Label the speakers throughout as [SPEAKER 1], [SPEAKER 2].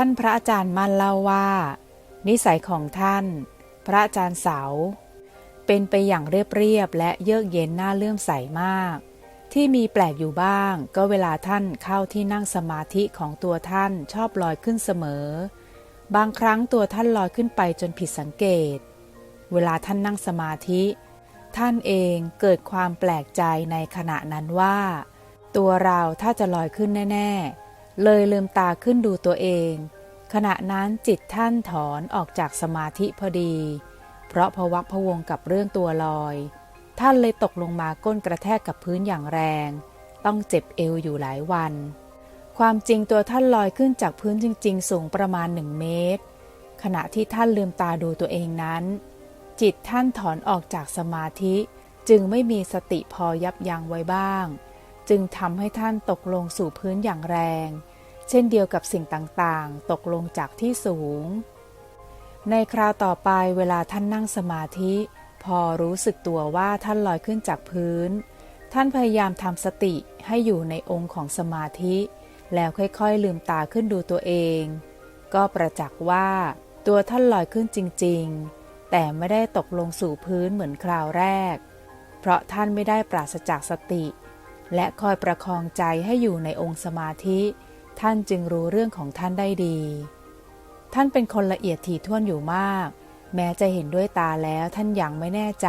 [SPEAKER 1] ท่านพระอาจารย์มั่นเล่าว่า นิสัยของท่าน พระอาจารย์เสา เป็นไปอย่างเรียบๆและเยือกเย็นน่าเลื่อมใสมาก ที่มีแปลกอยู่บ้าง ก็เวลาท่านเข้าที่นั่งสมาธิของตัวท่านชอบลอยขึ้นเสมอ บางครั้งตัวท่านลอยขึ้นไปจนผิดสังเกต เวลาท่านนั่งสมาธิ ท่านเองเกิดความแปลกใจในขณะนั้นว่า ตัวเราถ้าจะลอยขึ้นแน่ ๆ เลยลืมตาขึ้นดูตัวเอง ขณะนั้นจิตท่านถอนออกจากสมาธิพอดี เพราะพวักพวงกับเรื่องตัวลอย ท่านเลยตกลงมาก้นกระแทกกับพื้นอย่างแรง ต้องเจ็บเอวอยู่หลายวัน ความจริงตัวท่านลอยขึ้นจากพื้นจริง ๆ สูงประมาณหนึ่งเมตร ขณะที่ท่านลืมตาดูตัวเองนั้น จิตท่านถอนออกจากสมาธิจึงไม่มีสติพอยับยั้งไว้บ้าง จึงทำให้ท่านตกลงสู่พื้นอย่างแรง เช่นเดียวกับสิ่งต่างๆ ตกลงจากที่สูง ในคราวต่อไปเวลาท่านนั่งสมาธิ พอรู้สึกตัวว่าท่านลอยขึ้นจากพื้น ท่านพยายามทำสติให้อยู่ในองค์ของสมาธิ แล้วค่อยๆลืมตาขึ้นดูตัวเอง ก็ประจักษ์ว่า ตัวท่านลอยขึ้นจริง ๆ แต่ไม่ได้ตกลงสู่พื้นเหมือนคราวแรก เพราะท่านไม่ได้ปราศจากสติ และคอยประคองใจให้อยู่ในองค์สมาธิ ท่านจึงรู้เรื่องของท่านได้ดี ท่านเป็นคนละเอียดถี่ถ้วนอยู่มาก แม้จะเห็นด้วยตาแล้วท่านยังไม่แน่ใจ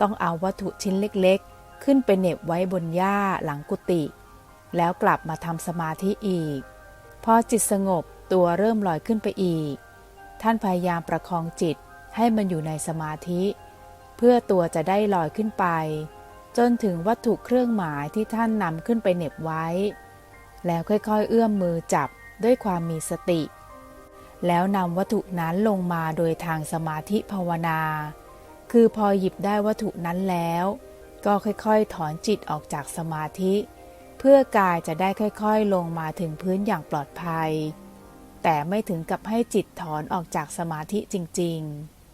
[SPEAKER 1] ต้องเอาวัตถุชิ้นเล็กๆ ขึ้นไปเหน็บไว้บนหญ้าหลังกุฏิแล้วกลับมาทำสมาธิอีก พอจิตสงบตัวเริ่มลอยขึ้นไปอีก ท่านพยายามประคองจิตให้มันอยู่ในสมาธิ เพื่อตัวจะได้ลอยขึ้นไป จนถึงวัตถุเครื่องหมายที่ท่านนำขึ้นไปเหน็บไว้ แล้วค่อยๆ เอื้อมมือจับด้วยความมีสติ แล้วนำวัตถุนั้นลงมาโดยทางสมาธิภาวนา คือพอหยิบได้วัตถุนั้นแล้ว ก็ค่อยๆ ถอนจิตออกจากสมาธิ เพื่อกายจะได้ค่อยๆ ลงมาถึงพื้นอย่างปลอดภัย แต่ไม่ถึงกับให้จิตถอนออกจากสมาธิจริง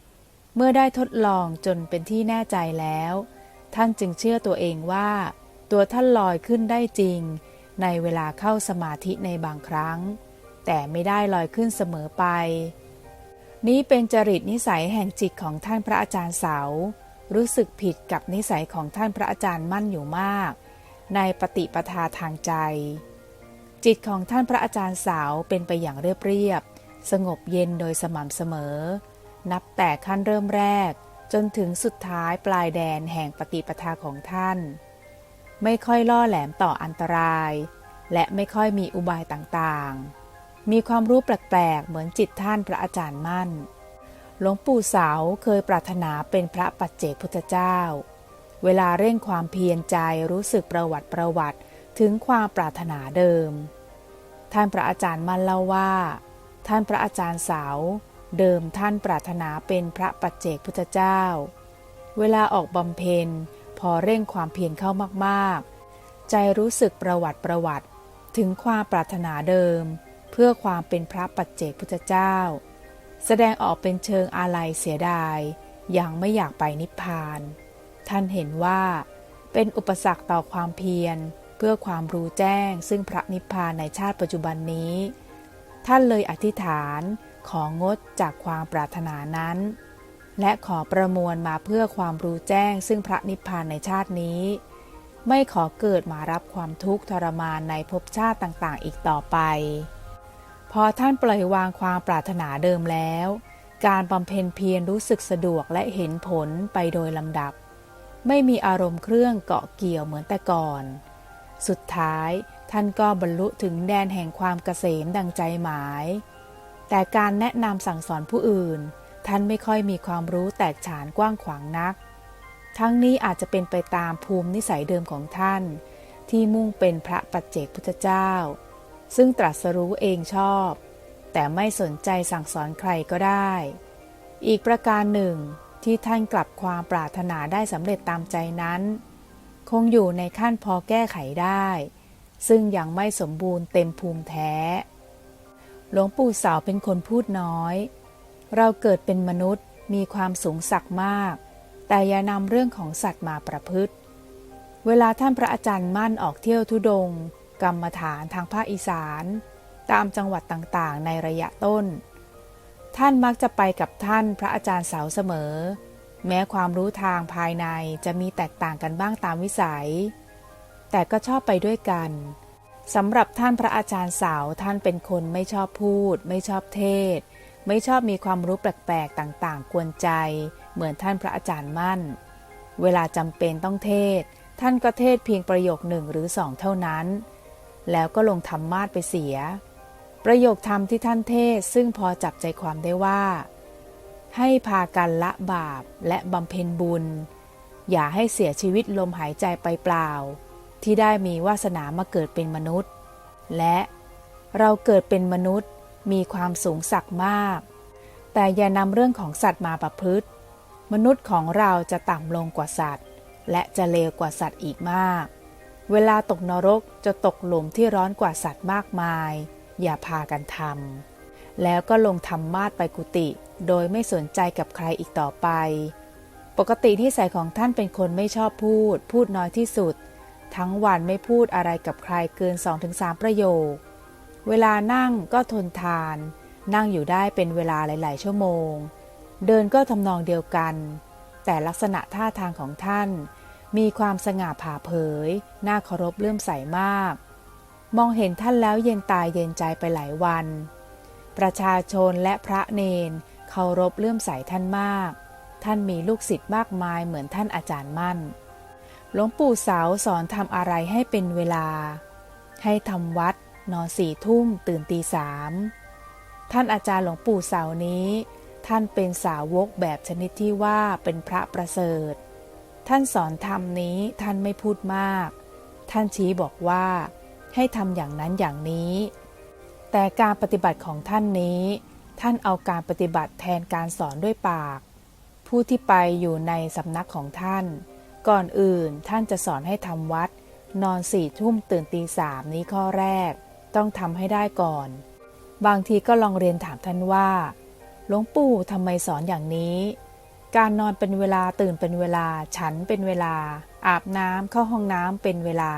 [SPEAKER 1] ๆ เมื่อได้ทดลองจนเป็นที่แน่ใจแล้ว ท่านจึงเชื่อตัวเองว่า ตัวท่านลอยขึ้นได้จริง ในเวลาเข้าสมาธิในบางครั้ง แต่ไม่ได้ลอยขึ้นเสมอไป นี้เป็นจริตนิสัยแห่งจิตของท่านพระอาจารย์เสา รู้สึกผิดกับนิสัยของท่านพระอาจารย์มั่นอยู่มาก ในปฏิปทาทางใจ จิตของท่านพระอาจารย์เสาเป็นไปอย่างเรียบๆสงบเย็นโดยสม่ำเสมอ นับแต่ขั้นเริ่มแรก จนถึงสุดท้ายปลายแดนแห่งปฏิปทาของท่าน ไม่ค่อยล่อแหลมต่ออันตราย และไม่ค่อยมีอุบายต่างๆ มีความรู้แปลกๆ เหมือนจิตท่านพระอาจารย์มั่น หลวงปู่เสาเคยปรารถนาเป็นพระปัจเจกพุทธเจ้า เวลาเร่งความเพียรใจรู้สึกประวัติประวัติถึงความปรารถนาเดิม ท่านพระอาจารย์มั่นเล่าว่า ท่านพระอาจารย์เสา เดิมท่านปรารถนาเป็นพระปัจเจกพุทธเจ้า เวลาออกบำเพ็ญพอเร่งความเพียรเข้ามากๆ ใจรู้สึกประวัติประวัติ ถึงความปรารถนาเดิม เพื่อความเป็นพระปัจเจกพุทธเจ้า แสดงออกเป็นเชิงอาลัยเสียดายยังไม่อยากไปนิพพาน ท่านเห็นว่าเป็นอุปสรรคต่อความเพียร เพื่อความรู้แจ้งซึ่งพระนิพพานในชาติปัจจุบันนี้ ท่านเลยอธิษฐาน ของดจากความปรารถนานั้น และขอประมวลมาเพื่อความรู้แจ้งซึ่งพระนิพพานในชาตินี้ ไม่ขอเกิดมารับความทุกข์ทรมานในภพชาติต่างๆ อีกต่อไป พอท่านปล่อยวางความปรารถนาเดิมแล้ว การบำเพ็ญเพียรรู้สึกสะดวกและเห็นผลไปโดยลำดับ ไม่มีอารมณ์เครื่องเกาะเกี่ยวเหมือนแต่ก่อน สุดท้ายท่านก็บรรลุถึงแดนแห่งความเกษมดังใจหมาย แต่การแนะนำสั่งสอนผู้อื่น ท่านไม่ค่อยมีความรู้แตกฉานกว้างขวางนัก ทั้งนี้อาจจะเป็นไปตามภูมินิสัยเดิมของท่าน ที่มุ่งเป็นพระปัจเจกพุทธเจ้า ซึ่งตรัสรู้เองชอบ แต่ไม่สนใจสั่งสอนใครก็ได้ อีกประการหนึ่งที่ท่านกลับความปรารถนาได้สำเร็จตามใจนั้น คงอยู่ในขั้นพอแก้ไขได้ ซึ่งยังไม่สมบูรณ์เต็มภูมิแท้ หลวงปู่สาวเป็นคนพูดน้อย เราเกิดเป็นมนุษย์มีความสูงสักมาก แต่อย่านำเรื่องของสัตว์มาประพฤติ เวลาท่านพระอาจารย์มั่นออกเที่ยวทุดง กรรมฐานทางภาคอีสาน ตามจังหวัดต่างๆ ในระยะต้น ท่านมักจะไปกับท่านพระอาจารย์เสาเสมอ แม้ความรู้ทางภายในจะมีแตกต่างกันบ้างตามวิสัย แต่ก็ชอบไปด้วยกัน สำหรับท่านพระอาจารย์สาวท่านเป็นคนไม่ชอบพูด ไม่ชอบเทศ ไม่ชอบมีความรู้แปลกๆต่างๆ กวนใจ เหมือนท่านพระอาจารย์มั่น เวลาจำเป็นต้องเทศ ท่านก็เทศเพียงประโยคหนึ่งหรือสองเท่านั้น แล้วก็ลงธรรมาสไปเสีย ประโยคธรรมที่ท่านเทศซึ่งพอจับใจความได้ว่า ให้พากันละบาปและบำเพ็ญบุญ อย่าให้เสียชีวิตลมหายใจไปเปล่า ที่ได้มีวาสนามาเกิดเป็นมนุษย์ และเราเกิดเป็นมนุษย์มีความสูงสักมาก แต่อย่านำเรื่องของสัตว์มาประพฤติ มนุษย์ของเราจะต่ำลงกว่าสัตว์ และจะเลวกว่าสัตว์อีกมาก เวลาตกนรกจะตกหลุมที่ร้อนกว่าสัตว์มากมาย อย่าพากันทำแล้วก็ลงธรรมาสไปกุฏิโดยไม่สนใจกับใครอีกต่อไป ปกติที่ใส่ของท่านเป็นคนไม่ชอบพูด พูดน้อยที่สุด ทั้งวันไม่พูดอะไรกับใครเกิน 2-3 ประโยค เวลานั่งก็ทนทาน นั่งอยู่ได้เป็นเวลาหลาย ๆ ชั่วโมง เดินก็ทำนองเดียวกัน แต่ลักษณะท่าทางของท่าน มีความสง่าผ่าเผย น่าเคารพเลื่อมใสมาก มองเห็นท่านแล้วเย็นตายเย็นใจไปหลายวัน ประชาชนและพระเนนเคารพเลื่อมใสท่านมาก ท่านมีลูกศิษย์มากมายเหมือนท่านอาจารย์มั่น หลวงปู่สาวสอนทำอะไรให้เป็นเวลา ให้ทำวัด นอนสี่ทุ่มตื่นตีสามท่านอาจารย์หลวงปู่เสานี้ ท่านเป็นสาวกแบบชนิดที่ว่าเป็นพระประเสริฐ ท่านสอนธรรมนี้ท่านไม่พูดมาก ท่านชี้บอกว่า ให้ทำอย่างนั้นอย่างนี้ แต่การปฏิบัติของท่านนี้ ท่านเอาการปฏิบัติแทนการสอนด้วยปาก ผู้ที่ไปอยู่ในสำนักของท่าน ก่อนอื่นท่านจะสอนให้ทำวัด นอนสี่ทุ่มตื่นตีสามนี้ข้อแรก ต้องทำให้ได้ก่อน บางทีก็ลองเรียนถามท่านว่า หลวงปู่ทำไมสอนอย่างนี้ การนอนเป็นเวลาตื่นเป็นเวลา ฉันเป็นเวลา อาบน้ำเข้าห้องน้ำเป็นเวลา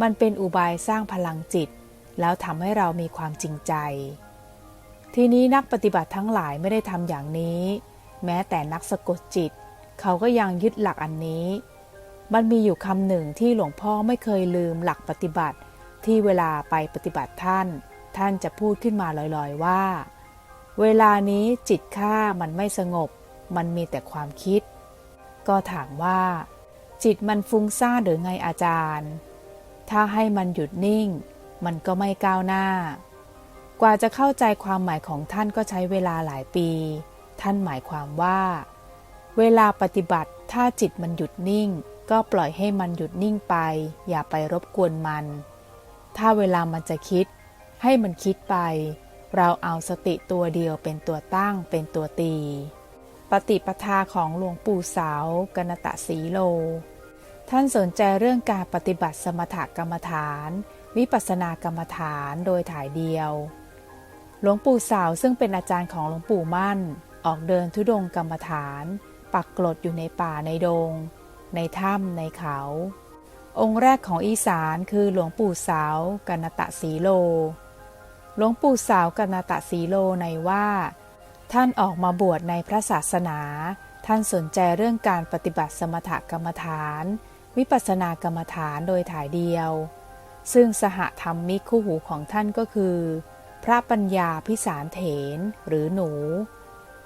[SPEAKER 1] มันเป็นอุบายสร้างพลังจิต แล้วทำให้เรามีความจริงใจ ทีนี้นักปฏิบัติทั้งหลายไม่ได้ทำอย่างนี้ แม้แต่นักสะกดจิต เขาก็ยังยึดหลักอันนี้ มันมีอยู่คำหนึ่งที่หลวงพ่อไม่เคยลืมหลักปฏิบัติ ที่เวลาไปปฏิบัติท่าน ท่านจะพูดขึ้นมาลอยๆว่า เวลานี้จิตข้ามันไม่สงบ มันมีแต่ความคิด ก็ถามว่า จิตมันฟุ้งซ่านหรือไงอาจารย์ ถ้าให้มันหยุดนิ่ง มันก็ไม่ก้าวหน้า กว่าจะเข้าใจความหมายของท่านก็ใช้เวลาหลายปี ท่านหมายความว่า เวลาปฏิบัติถ้าจิตมันหยุดนิ่ง ก็ปล่อยให้มันหยุดนิ่งไป อย่าไปรบกวนมัน ถ้าเวลามันจะคิด ให้มันคิดไป เราเอาสติตัวเดียวเป็นตัวตั้งเป็นตัวตี ปฏิปทาของหลวงปู่สาวกนตะสีโล ท่านสนใจเรื่องการปฏิบัติสมถกรรมฐาน วิปัสสนากรรมฐานโดยถ่ายเดียว หลวงปู่สาวซึ่งเป็นอาจารย์ของหลวงปู่มั่น ออกเดินทุดงกรรมฐาน ปักกลดอยู่ในป่าในดง ในถ้ำในเขา องค์แรกของอีสานคือหลวงปู่สาวกนตะสีโล หลวงปู่สาวกนตะสีโลในว่า ท่านออกมาบวชในพระศาสนา ท่านสนใจเรื่องการปฏิบัติสมถกรรมฐาน วิปัสสนากรรมฐานโดยถ่ายเดียว ซึ่งสหธรรมมิคู่หูของท่านก็คือ พระปัญญาพิสารเถนหรือหนู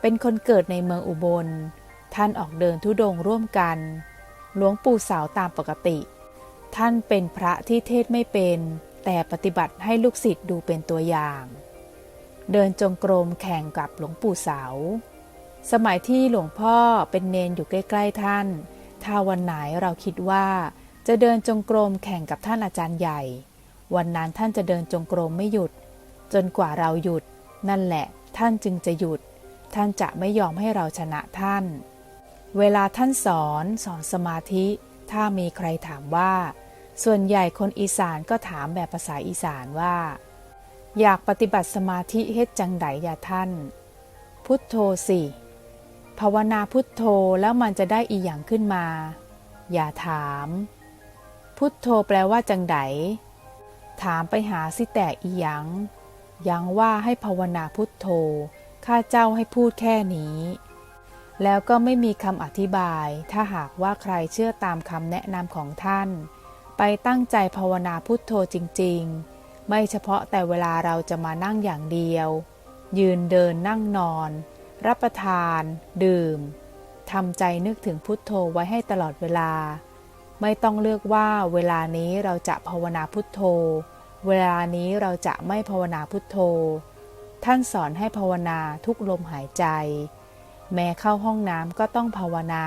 [SPEAKER 1] เป็นคนเกิดในเมืองอุบล ท่านออกเดินทุดงร่วมกัน หลวงปู่สาวตามปกติ ท่านเป็นพระที่เทศไม่เป็น แต่ปฏิบัติให้ลูกศิษย์ดูเป็นตัวอย่าง เดินจงกรมแข่งกับหลวงปู่สาว สมัยที่หลวงพ่อเป็นเนนอยู่ใกล้ ๆ ท่าน ถ้าวันไหนเราคิดว่า จะเดินจงกรมแข่งกับท่านอาจารย์ใหญ่ วันนั้นท่านจะเดินจงกรมไม่หยุด จนกว่าเราหยุด นั่นแหละ ท่านจึงจะหยุดท่านจะไม่ยอมให้เราชนะท่าน เวลาท่านสอนสอนสมาธิ ถ้ามีใครถามว่า ส่วนใหญ่คนอีสานก็ถามแบบภาษาอีสานว่า อยากปฏิบัติสมาธิเฮ็ดจังไดยาท่าน พุทโธสิภาวนาพุทโธแล้วมันจะได้อีหยังขึ้นมา อย่าถาม พุทโธแปลว่าจังไดถามไปหาสิแต่อีหยังยังว่าให้ภาวนาพุทโธข้าเจ้าให้พูดแค่นี้ แล้วก็ไม่มีคำอธิบาย ถ้าหากว่าใครเชื่อตามคำแนะนำของท่าน ไปตั้งใจภาวนาพุทโธจริง ๆ ไม่เฉพาะแต่เวลาเราจะมานั่งอย่างเดียว ยืนเดินนั่งนอน รับประทาน ดื่มทำใจนึกถึงพุทโธไว้ให้ตลอดเวลา ไม่ต้องเลือกว่าเวลานี้เราจะภาวนาพุทโธ เวลานี้เราจะไม่ภาวนาพุทโธ ท่านสอนให้ภาวนาทุกลมหายใจ แม้เข้าห้องน้ำก็ต้องภาวนา